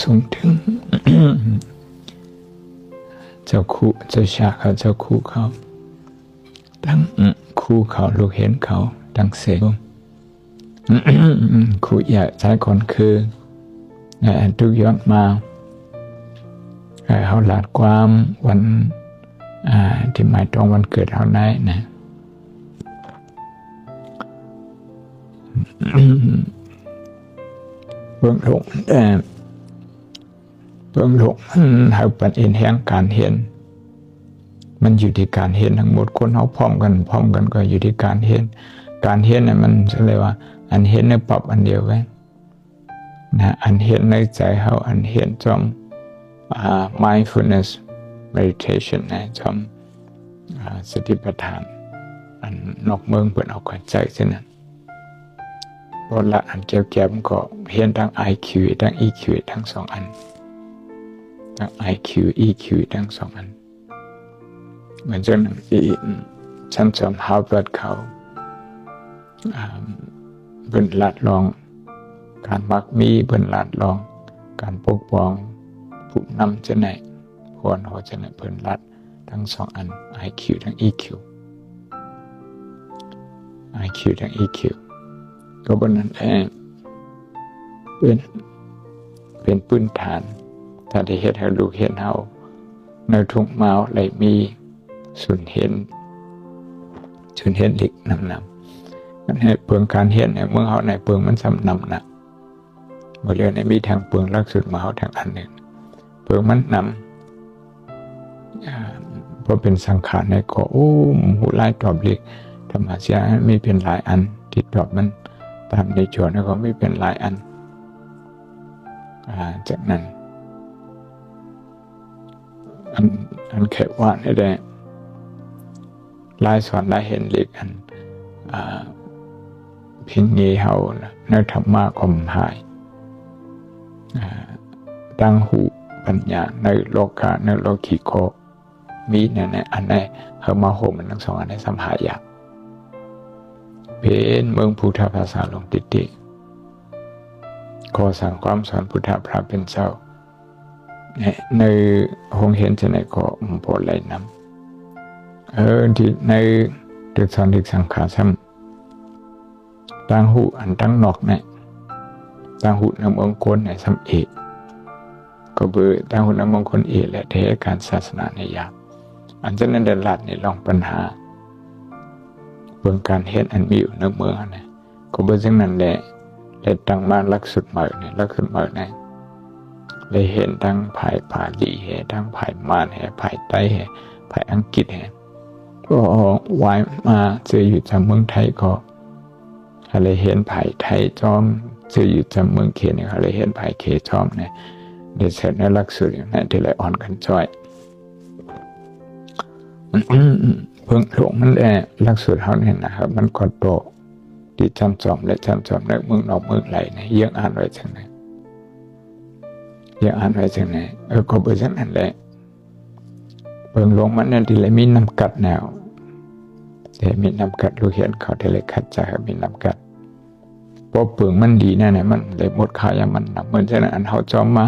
สูงถึง เจ้าคู่เจ้าชาเขาเจ้าคู่เขา ตั้งคู่เขาลูกเห็นเขาตั้งเสกคู่ใหญ่ใจคนคือทุกย้อนมาเขาหลาดความวันที่หมายตรงวันเกิดเขาได้นะเบื้องหลง เบื้องหลงเขาเป็นเอ็นแห่งการเห็น มันอยู่ที่การเห็นทั้งหมดคนเขาพร้อมกันพร้อมกันก็อยู่ที่การเห็น การเห็นเนี่ยมันเรียกว่า อันเห็นในปรับอันเดียวกันนะอันเห็นในใจเขาอันเห็นจอม mindfulness meditation นะจอมสติปัฏฐาน อันนอกเมืองเปิดเอาความใจเช่นนั้นเพราะละอันเกี่ยวแก็บก็เห็นทั้ง IQ ทั้ง EQ ทั้งสองอัน ทั้ง IQ EQ ทั้งสองอัน เหมือนเจ้าหนังที่ฉันจำฮาร์วาร์ดเขาเป็นลัดลอง การมักมีเป็นลัดลอง การปกป้องผู้นำจะไหนควรหัวจะไหนเพิ่นลัดทั้งสองอัน IQ ทั้ง EQ IQ ทั้ง EQ ก็บนนั้นเองเป็นเป็นพื้นฐาน ถ้าได้เห็นให้ลูกเห็นเฮาในทุกเมาไหลมีสุนเห็นสุนเห็นเล็กนำนำกันให้เปลืองการเห็นในเมืองเฮาในเปลืองมันสำนำนะบริเวณในมีทางเปลืองลักสุดมาเฮาทางอันหนึ่งเปลืองมันนำเพราะเป็นสังขารในก็โอ้หูไล่ตอบเล็กธรรมชาติมีเป็นหลายอันติดตอบมันตามในโจทย์ก็ไม่เป็นหลายอันจากนั้น อันอันแค่ว่านี่ได้ลายสอนลายเห็นเล็กอันพิงเงีเฮาในธรรมะคมหายตั้งหูปัญญาในโลกาในโลกิโคมีเนี่ยในอันในเฮามาโหมันทั้งสองอันในสัมหายาเป็นเมืองพุทธภาษาลงติดติขอสั่งความสอนพุทธพระเป็นเจ้า ในห้องเห็นจะไหนก็มโพไหลน้ำเออที่ในเด็กสอนเด็กสังขารซ้ำตั้งหูอันตั้งนอกเนี่ยตั้งหูนำองค์กลในซ้ำเอกก็เบอร์ตั้งหูนำองค์กลเอกและเทการศาสนาในยามอันจะนั้นเดินลัดในลองปัญหาเบิ่งการเห็นอันมีอยู่ในเมืองเนะก็เบิ่งซึ่งนั้นแหละเลยตั้งมาลักสุดใหม่เนี่ยลักสุดใหม่เนะ เลยเห็นทั้งภายผาลีเหทั้งภายมานเหภายใต้เหภายอังกฤษเหก็วายมาเจออยู่จากเมืองไทยก็อะไรเห็นภายไทยจอมเจออยู่จากเมืองเขเนี่ยอะไรเห็นภายเคจอมเนี่ยเดี๋ยวเสร็จในลักสุดอย่นั้นที่เลยอ่อนกันจ้อยเพิ่งหลงมันแหละลักสูตรเขาเนี่ยนะครับ มันกดโตที่จำจอมและจำจอมในเมืองนอกเมืองไหลเนะยังอ่านไว้จังไห นยังอ่านไว้จังไหนเออก็เบอร์ชันนั่นแหละเพิ่งหลงมันนั่นที่เลยมีน้ำกัดแนวแต่มีน้ำกัดลูกเห็นเขาที่เลยขัดใจมีน้ำกัดเพราะเปลืองมันดีแน่ๆมันเลยหมดขายมันหนักเหมือนฉะนั้นอันเขาจอมมา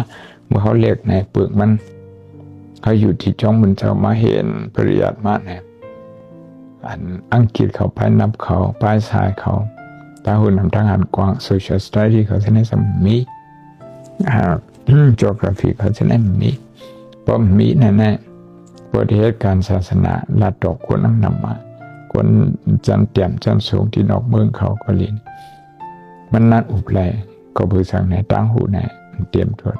เมื่อเขาเรียกในเปลืองมันเขาอยู่ที่จ้องมันจะมาเห็นปริยัติมากเนี่ยอันอังกฤษเขาไปนับเขาปลายสายเขาตาหุ่นนำทางอันกว้าง social study เขาจะได้สมีอ่า geography เขาจะได้มีเพราะมีแน่ๆประเทศการศาสนาลัดดอกคนนำนำมาคนจันเตี่ยมจันสูงที่นอกเมืองเขาก็เรียนมันนัดอุบแลก็บือสั่งในตั้งหูในเตรียมตัว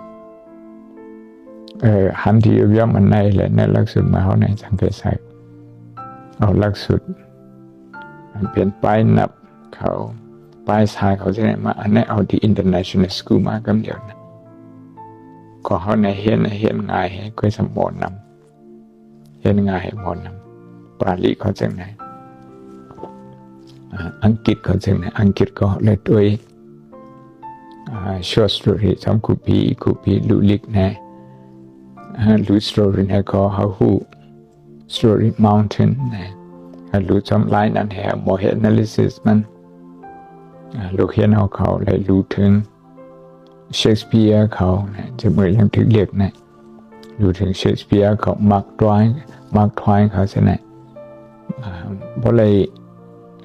เออหันที่ย่อมมันในแหละในลักษณะมาเขาในสังเกตใส่เอาลักสุดมันเป็นป้ายนับเขาป้ายสายเขาจะไหนมาอันนี้เอาที่ international school มากำเดียวนะ ก็เขาในเห็นเห็นง่ายให้ก็สมบูรณ์นำเห็นง่ายให้มดนำปาลีเขาจังไหนอังกฤษเขาจังไหนอังกฤษก็เลยด้วย short story สองคูปีคูปีลุลิกนะลูสโตรีนะก็เขาหู story mountain นะรู้จำลายนั้นแหวโมเหน analysis มันลูกเห็นเอาเขาเลยรู้ถึง เชคสเปียร์เขานะจะเมื่อยังถึงเรียกนะดูถึงเชคสเปียร์เขามาร์กทวายมาร์กทวายเขาเสนะเพราะเลย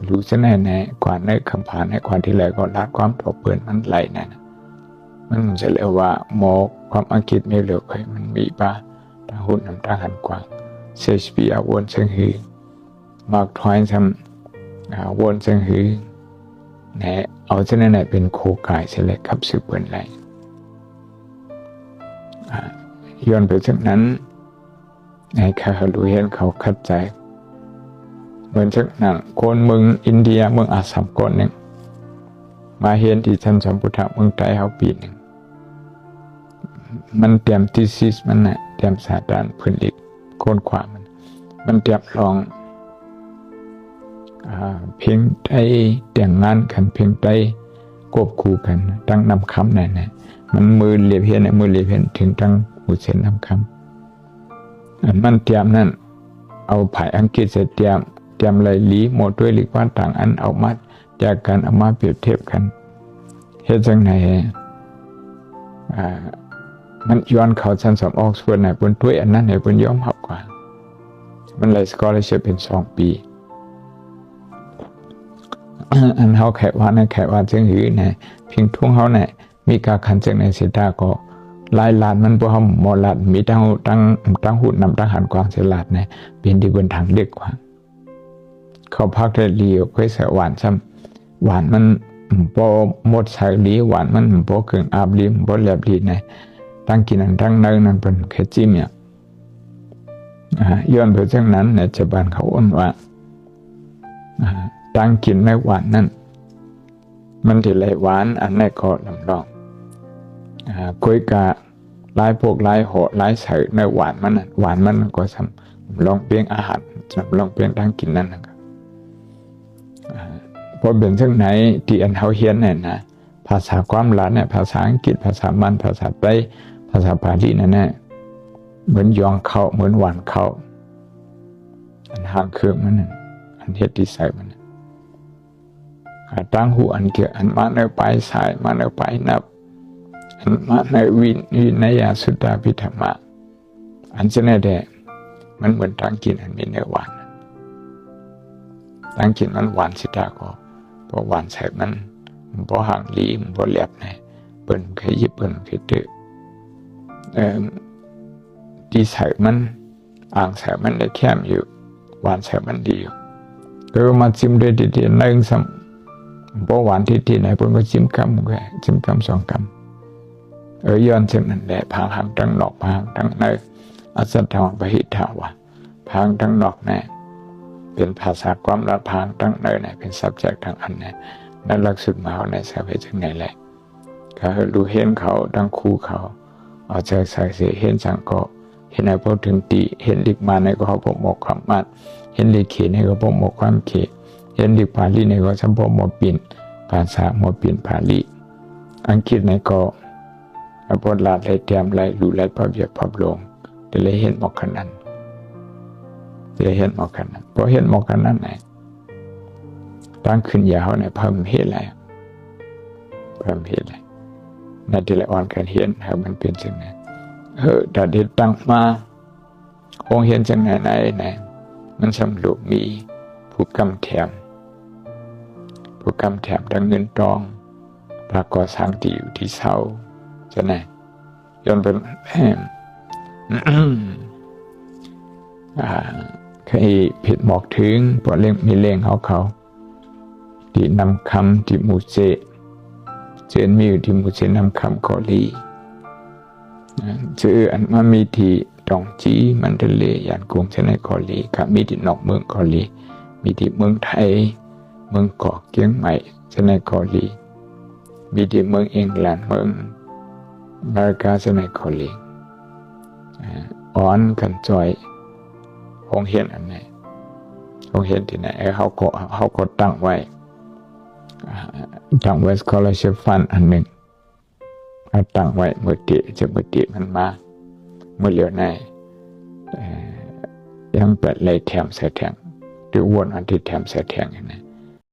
รู้เสนะนะกว่าในคำผ่านในความที่ไหลก็รัดความถกเปื่อนมันไหลนะมันจะเรียกว่าหมอกความอังกฤษไม่เหลือใครมันมีปะทางหุ่นน้ำตาหันกว้างเชคสเปียร์วนเชิงหือมาร์กทวายทำวนเชิงหือ นะเอาเสนะนเป็นโคกายเสร็จครับสืบเปื่อนไหลย้อนไปจากนั้นให้เขาดูเห็นเขาเข้าใจ เหมือนจากนั้นคนเมืองอินเดียเมืองอาสัมก่อนหนึ่ง มาเห็นที่ท่านสมพุทธเมืองไทยเขาปีหนึ่ง มันเตรียมทีซิสมันนะเตรียมสาดานพื้นลิกโคนความมัน มันเตรียมลอง เพียงใดแต่งงานกันเพียงใดกบคู่กันตั้งนำคำนั่นนะมันมือเลียเพียนมือเลียเพียนถึงตั้งหูเส้นนำคำมันเตรียมนั่นเอาผายอังกฤษเตรียมเตรียมอะไรลีหมดด้วยหรือว่าต่างอันเอามาจากกันเอามาเปรียบเทียบกันเฮ็ดจังไหนมันย้อนเขาชั้นสอบออกส่วนไหนบนด้วยอันนั้นไหนบนย้อมหับกว่า มันเลยสกอร์เลยเชิพเป็นสองปี อันเขาแขกว่านะแขกว่าจึงหือนะพียงทุ่งเขาเนี่ยมีการคันจึงในเสดาก็ลายลานมันพวกเขาหมอลาดมีตั้งตั้งตั้งหุ่นนำตั้งหันกวางเสลาดเนี่ยเป็นที่บนทางเล็กกว่าเขาพักได้เลียวค่อยใส่หวานซ้ำหวานมันพอหมดใส่ลีหวานมันพอเกิงอาบลีพอแลบลีเนี่ยตั้งกินอันตั้งเนินนั่นเป็นแค่จิ้มเนี่ยย้อนไปเช่นนั้นเนี่ยจะบานเขาอ้นว่า ตั้งกินในหวานนั่นมันที่ไรหวานอันในก็ลำลองคุยกะลายพวกลายโหลายใส่ในหวานมันหวานมันก็สำลองเปลี่ยงอาหารสำลองเปลี่ยงตั้งกินนั่นนะครับพอเป็นเช่นไหนที่อันเขาเฮียนเนี่ยนะภาษาความหลานเนี่ยภาษาอังกฤษภาษามันภาษาไต้ภาษาบาลีนั่นแน่เหมือนยองเขาเหมือนหวานเขาอันห่างเครื่องมันอันเฮ็ดที่ใส่มัน ตั้งหูอันเกี่ยอันมาในปลายสายมาในปลายนับ อันมาในวินวินยาสุดาพิธรรมะ อันจะแน่แดมันเหมือนตั้งกินอันมีเนื้อหวานตั้งกินมันหวานสิตาก็เพราะหวานใส่มันเพราะห่างลีมเพราะแหลบไงเปิ้นเคยยิบเปิ้นเคยตื้อเอ่อดีใส่มันอ่างใส่มันได้แคมอยู่หวานใส่มันดีอยู่ก็มาจิ้มด้วยดีๆนึ่งซำ พราะหวานที่ที่ไหนเปิ้นก็จิ้มคำแค่จิ้มคำสองคำเออย้อนเช่นนั้นแหละพางหางทั้งนอกพางทั้งในอัศทองปหิทาวะพางทั้งนอกแน่เป็นภาษาความละพางทั้งในเนี่ยเป็น subject ทางอันนี่นั่นหลักสูตรมาในสายไปจังไหนแหละก็รู้เห็นเขาดังคู่เขาเอาใจใส่เสียเห็นสังก็เห็นในพวกถึงตีเห็นลิกมาในก็เขาพกหมกความมันเห็นลิกเขในก็พกหมกความเขเห็นลิกผาลีในก็สัมพหมกปิ่นภาษาหมกปิ่นผาลีอังกฤษในก็พดลาดเลย เตรียมไรรู้ไรพระเบียบพระลงจะเลยเห็นหมกขนาดจะเห็นหมกขนาดพอเห็นหมกขนาดไหนตั้งขึ้นยาวในเพิ่มเหตุอะไรเพิ่มเหตุอะไรนาทีละอ่อนกันเห็นให้มันเป็นจังไงเออแต่เด็ดตั้งมาคงเห็นจังไงไหนไหนมันสำรุปมีผู้กำแถม ผู้กำแถมดังเงินตองปรากฏสร้างที่อยู่ที่เสาจะไหนย้อนเป็นแหมเคยผิดหมอกถึงพอเล่งมีเล่งเขาเขาที่นำคำที่มูเจเจนมีอยู่ที่มูเจนำคำกอลีชื่ออันมามีที่ตองจีมันเดเลยยานกรุงเชนกอลีกับมีที่นอกเมืองกอลีมีที่เมืองไทย เมืองเกาะเกียงใหม่เชนกอลีมีที่เมืองอังกฤษเมืองอเมริกาเชนกอลีอ่อนกันจอยคงเห็นอันไหนคงเห็นที่ไหนเขาก็เขาก็ตั้งไว้ตั้งไว้ scholarship fund อันหนึ่งตั้งไว้เมื่อติจะเมื่อติมันมาเมื่อเหลียวในยังเปิดเลยแถมเสียแทงหรือวนอันที่แถมเสียแทงอย่างนี้